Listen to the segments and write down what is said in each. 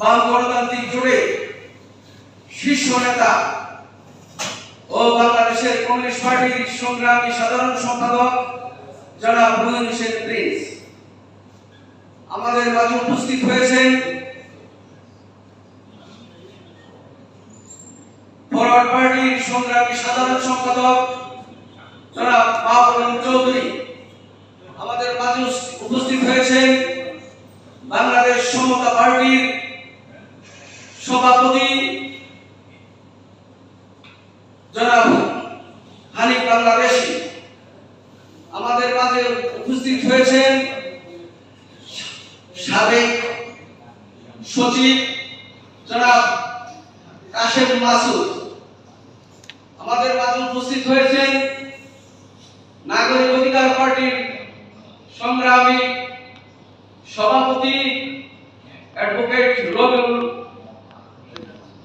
বাম গণতান্ত্রিক জোটে শীর্ষ নেতা ও বাংলাদেশের কমিউনিস্ট পার্টির সংগ্রামী সাধারণ সম্পাদক জনাব রুহুল হোসেন প্রিন্স। আমাদের মাঝে উপস্থিত হয়েছেন ফরওয়ার্ড পার্টির সংগ্রামী সাধারণ সম্পাদক জনাব মাহবুব চৌধুরী আমাদের মাঝে উপস্থিত হয়েছেন বাংলাদেশ সমতা পার্টির সভাপতি জনাব হানিফ বাংলাদেশি আমাদের মাঝে উপস্থিত হয়েছেন সচিব জনাব কাশেম মাসুদ। আমাদের মাঝে উপস্থিত হয়েছেন নাগরিক অধিকার পার্টির সংগ্রামী সভাপতি অ্যাডভোকেট রবিউল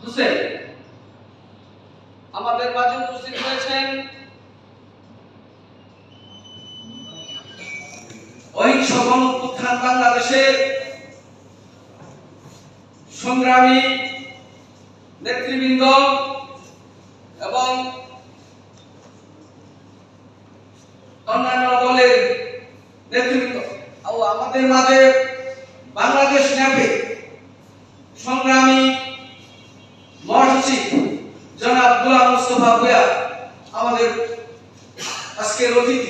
হোসেন। আমাদের মাঝে উপস্থিত হয়েছেন অহিংস গণউত্থান বাংলাদেশের সংগ্রামী নেতৃবৃন্দ এবং অন্যান্য দলের নেতৃবৃন্দ। ও আমাদের মাঝে বাংলাদেশ ন্যাপে সংগ্রামী মহাসচিব জনাব গোলাম মুস্তফা ভুয়া আমাদের আজকের অতিথি।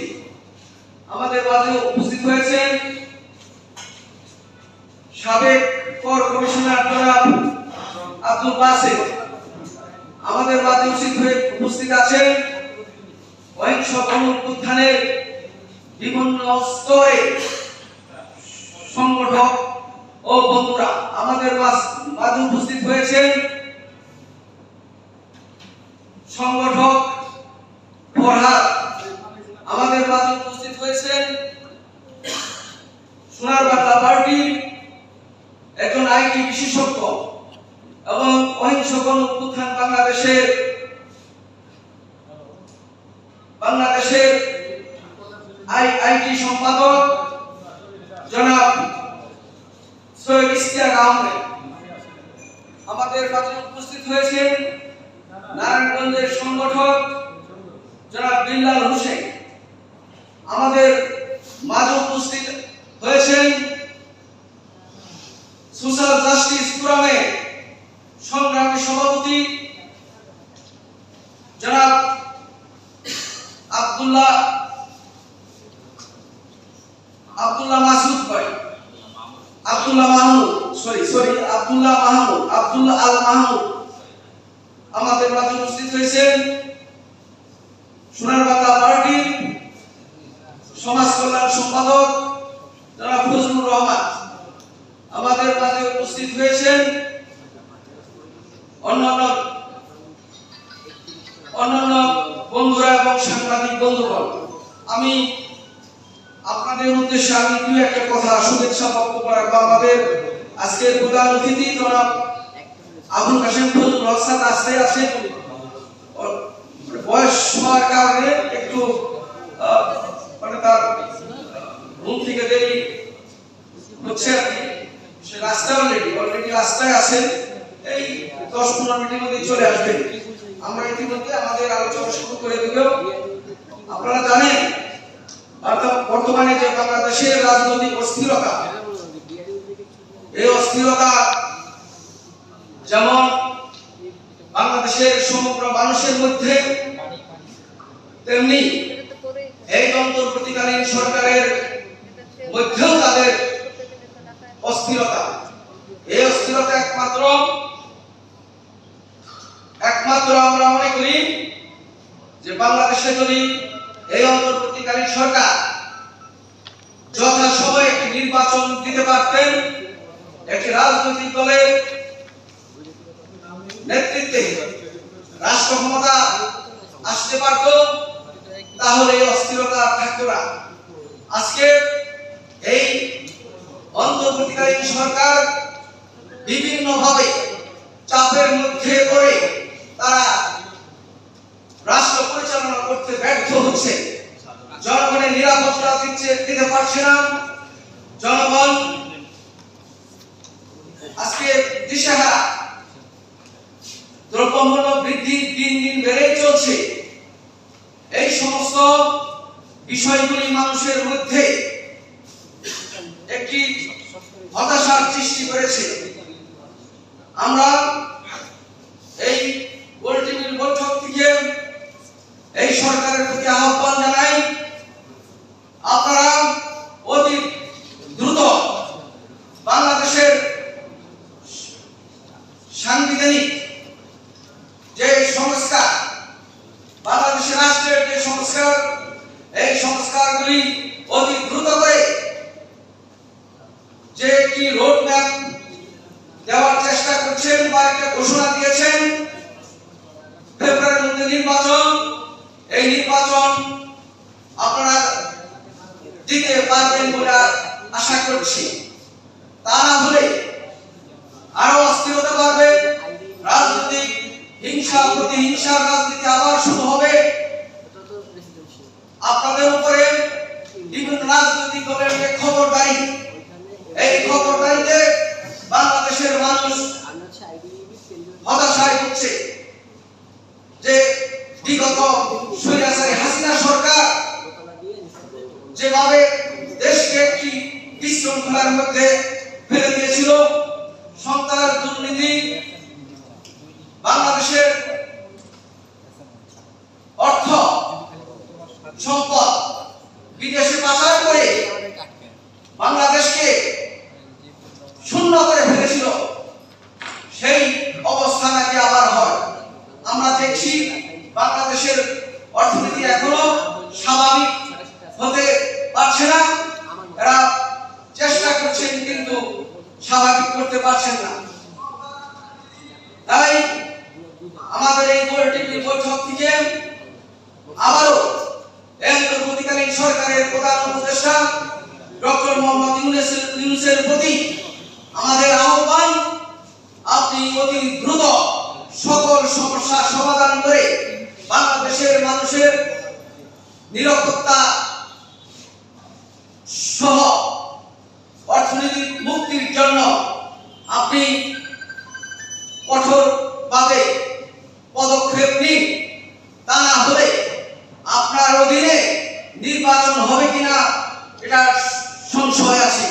আমাদের উপস্থিত আছেন। অহিংস গণউত্থানের বিভিন্ন স্তরে সংগঠক ও বন্ধুরা আমাদের মাঝে উপস্থিত হয়েছেন। সংগঠক ফরহাদ আমাদের মাঝে উপস্থিত হয়েছেন। সোনার বাংলা পার্টির আইটি বিশেষজ্ঞ এবং অহিংস গণউত্থান বাংলাদেশের বাংলাদেশের আইটি সম্পাদক জনাব সৈয়দ আহমেদ। আমাদের মাঝে উপস্থিত হয়েছেন নারায়ণগঞ্জের সংগঠক জনাব বিল্লাল হোসেন। আমাদের মাঝে উপস্থিত হয়েছেন সোশ্যাল জাস্টিস ফোরামের সংগ্রামী সভাপতি জনাব আব্দুল্লাহ আব্দুল্লাহ মাসুদ ভাই। Abdullah Mahmud sorry sorry Abdullah Mahmud, Abdullah Al Mahmud. আমাদের মাঝে উপস্থিত হয়েছেন সোনার বাংলা পার্টির সমাজ কল্যাণ সম্পাদক জনাব ফজলুর রহমান। আমাদের মাঝে উপস্থিত হয়েছেন অন্যান্য অন্যান্য বন্ধুরা এবং সাংবাদিক বন্ধুগণ। আমি আপনাদের উদ্দেশ্যে আমি দু একটা কথা শুভেচ্ছা বক্তব্য রাখব আমাদের আজকের প্রধান অতিথি জনাব আবুল কাশেম ফজলুল হসান আসতে আছে বয়স হওয়ার কারণে একটু মানে তার ঘুম থেকে দেরি হচ্ছে আর কি। সে রাস্তায় অলরেডি অলরেডি রাস্তায় আছেন, এই দশ পনেরো মিনিটের মধ্যে চলে আসবেন। আমরা ইতিমধ্যে আমাদের আলোচনা শুরু করে দেব আপনারা জানেন বর্তমানে যে বাংলাদেশের রাজনৈতিক অস্থিরতা, এই অস্থিরতা যেমন বাংলাদেশের সমগ্র মানুষের মধ্যে, তেমনি এই অন্তর্বর্তীকালীন সরকারের মধ্যেও তাদের অস্থিরতা। এই অস্থিরতা একমাত্র একমাত্র আমরা মনে করি যে বাংলাদেশে যদি এই অন্তর্বর্তীকালীন সরকার যথাসময়ে একটি নির্বাচন দিতে পারতেন, একটি রাজনৈতিক দলের নেতৃত্বে রাষ্ট্র ক্ষমতা আসতে পারত, তাহলে এই অস্থিরতা থাকতো না। আজকে এই অন্তর্বর্তীকালীন সরকার বিভিন্নভাবে চাপের মধ্যে পড়ে তারা রাষ্ট্র পরিচালনা করতে ব্যর্থ হচ্ছে। জনগণের নিরাপত্তা দিচ্ছে, দিতে পারছে না। জনগণ আজকে দিশেহারা দ্রব্যমূল্য বৃদ্ধি দিন দিন বেড়েই চলছে। এই সমস্ত বিষয়গুলি মানুষের মধ্যে একটি হতাশার সৃষ্টি করেছে। আমরা এই গোলটেবিল বৈঠক থেকে, এই সরকারের প্রতি আহ্বান জানাই, আপনারা অতি দ্রুত বাংলাদেশের সাংবিধানিক যে সংস্কার, বাংলাদেশের রাষ্ট্রের যে সংস্কার, এই সংস্কারগুলি অতি দ্রুত একটি রোড ম্যাপ দেওয়ার চেষ্টা করছেন বা একটা ঘোষণা দিয়েছেন। ফেব্রুয়ারির মধ্যে নির্বাচন। এই নির্বাচন আপনারা দিতে পারবেন বলে আশা করছি। তা না হলে আরও অস্থিরতা বাড়বে। রাজনৈতিক হিংসা, প্রতিহিংসার রাজনীতি আবার শুরু হবে। আপনাদের উপরে বিভিন্ন রাজনৈতিক দলের যে খবরদারি এই খবরদারিতে বাংলাদেশের মানুষ হতাশায় হচ্ছে যে বিগত স্বৈরাচারী হাসিনা সরকার যেভাবে দেশকে একটি বিশৃঙ্খলার মধ্যে ফেলে দিয়েছিল সন্তানের দুর্নীতি, বাংলাদেশের অর্থ, সম্পদ বিদেশে পাচার করে বাংলাদেশকে শূন্য করে ফেলেছিল সেই অবস্থা নাকি আবার হয় আমরা দেখছি বাংলাদেশের অর্থনীতি এখনও স্বাভাবিক হতে পারছে না এরা চেষ্টা করছেন কিন্তু স্বাভাবিক করতে পারছেন না তাই আমাদের এই গোলটেবিল বৈঠক থেকে আবারও সরকারের প্রধান উপদেষ্টা ডক্টর মোহাম্মদ ইউনুসের প্রতি আমাদের আহ্বান, আপনি অতি দ্রুত সকল সমস্যা সমাধান করে বাংলাদেশের মানুষের নিরাপত্তা সহ অর্থনৈতিক মুক্তির জন্য আপনি কঠোরভাবে পদক্ষেপ নিন তা না হলে আপনার অধীনে নির্বাচন হবে কিনা এটা সংশয় আছে।